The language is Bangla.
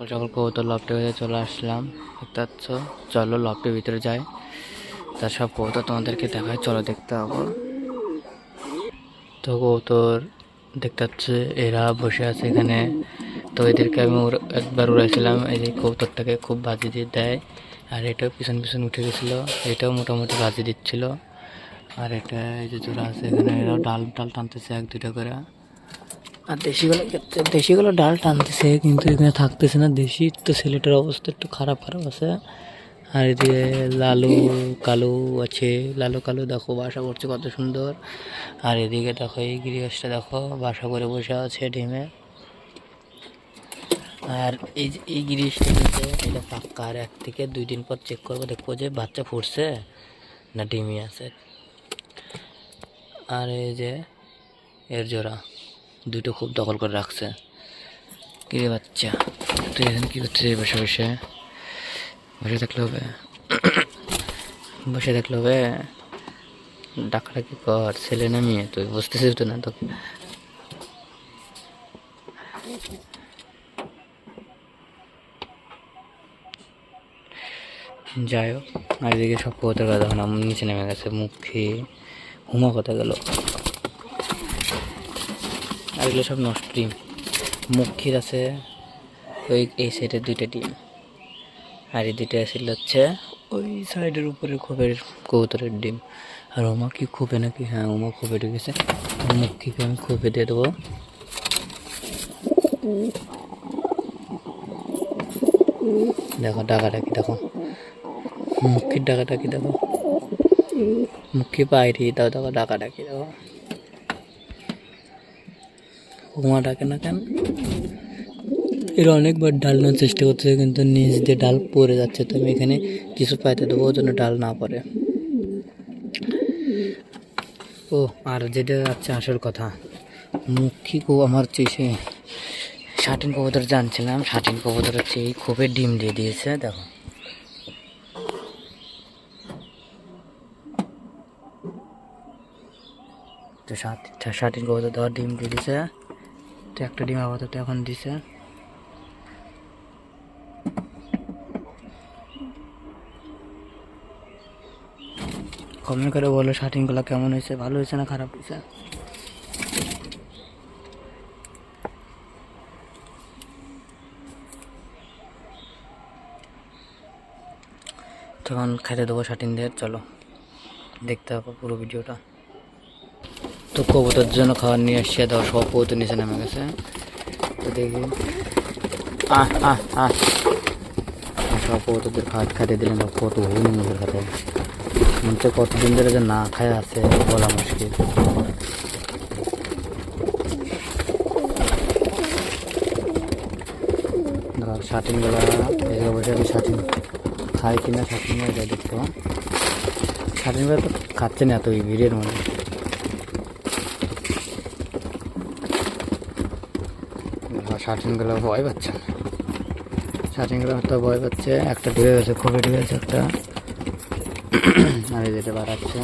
সকাল সকাল কবুতর লফটে হয়ে চলে আসলাম, দেখতে চলো লফটের ভিতরে যাই। তার সব কবুতর তোমাদেরকে দেখায় চলো দেখতে হব তো কবুতর দেখতে পাচ্ছ, এরা বসে আছে এখানে। তো এদেরকে আমি একবার উড়াইছিলাম, এই যে কবুতরটাকে খুব বাজি দিয়ে দেয়, আর এটাও পিছন পিছন উঠে গেছিল, এটাও মোটামুটি বাজি দিচ্ছিল। আর এটা এই যে জোড়া আছে এখানে, এরাও ডাল ডাল টানতেছে এক দুটো করে। আর দেশিগুলো ক্ষেত্রে দেশিগুলো ডাল টানতেছে, কিন্তু এখানে থাকতেছে না। দেশি তো ছেলেটার অবস্থা একটু খারাপ খারাপ আছে। আর এদিকে লালু, কালু আছে। লালু, কালু দেখো বাসা করছে কত সুন্দর। আর এদিকে দেখো এই গিরিবাসটা দেখো, বাসা করে বসে আছে ডিমে। আর এই যে, এই গিরিশটা কিন্তু এটা পাক্কা, আর এক থেকে দুই দিন পর চেক করব, দেখব যে বাচ্চা ফুটছে না ডিমই আছে। আর এই যে, এর জোড়া। দুটো খুব দখল করে রাখছে। কিরে বাচ্চা? তুই এখন কি করছিস বসে বসে? বসে থাকলে হবে। বসে থাকলে হবে। ডাকাডাকি কর? ছেলে না মেয়ে? তুই বুঝতেছিস তো না তোকে? যাই হোক, আর এদিকে সব গাদা এখন নিচে নেমে গেছে, মুখে হুমা কথা গেল। আর এগুলো সব নষ্ট ডিম। মুখির আছে, ওই, এই সাইডের দুইটা ডিম। আর এই দুইটা ছিল হচ্ছে ওই সাইডের উপরে খোপের কবুতরের ডিম। আর ওমা কি খোপে নাকি? হ্যাঁ ওমা খোপে ঢুকেছে। মুখিকে আমি খোপে দিয়ে দেবো। দেখো ডাকাডাকি দেখো। মুখির ডাকাডাকি দেখো। মুখি পায়রি দাও, দেখো ডাকাডাকি দেখো। উমা ডাকে না কেন? এরা অনেকবার ডাল নেওয়ার চেষ্টা করতেছে, কিন্তু নিচ দিয়ে ডাল পড়ে যাচ্ছে। তো আমি এখানে কিছু পাইতে দেবো জন্য ডাল না পড়ে। ও, আর যেটা আছে আসল কথা, মুখী কো আমার হচ্ছে সে কবুতর জানছিলাম। ষাটিন কবুতর হচ্ছে এই খোপে ডিম দিয়ে দিয়েছে, দেখো। তো সাত ষাটিন কবুতর দেওয়ার ডিম দিয়ে দিয়েছে। তো একটা ডিম আপাতত এখন দিছে। কমেন্ট করে বলো শার্টিংগুলো কেমন হয়েছে? ভালো হয়েছে না খারাপ হয়েছে? তখন খেতে দেবো শার্টিনদের চলো। দেখতে হবে পুরো ভিডিওটা। তো কবুতর জন্য খাবার নিয়ে এসছে ধর সব কবুতর নিচে নেমে গেছে। তো দেখি। আহ আহ সব কবুতরদের খাট খাইতে দেখো কত হুন মুখের খাতে মনে কতদিন ধরে যে না খায় আছে, বলা মুশকিল। ধর শার্টিনগুলো এদিকে বসে আমি শার্টিন খাই কিনা শার্টিন এটা দেখতে। শার্টিনগুলো তো খাচ্ছে না, এত ভিড়ের মধ্যে। শার্টিনগুলো ভয় পাচ্ছে। না শার্টিনগুলো হয়তো ভয় পাচ্ছে, একটা ডুবে গেছে, খুবই ডুবে গেছে একটা। আর যেটা বাড়াচ্ছে।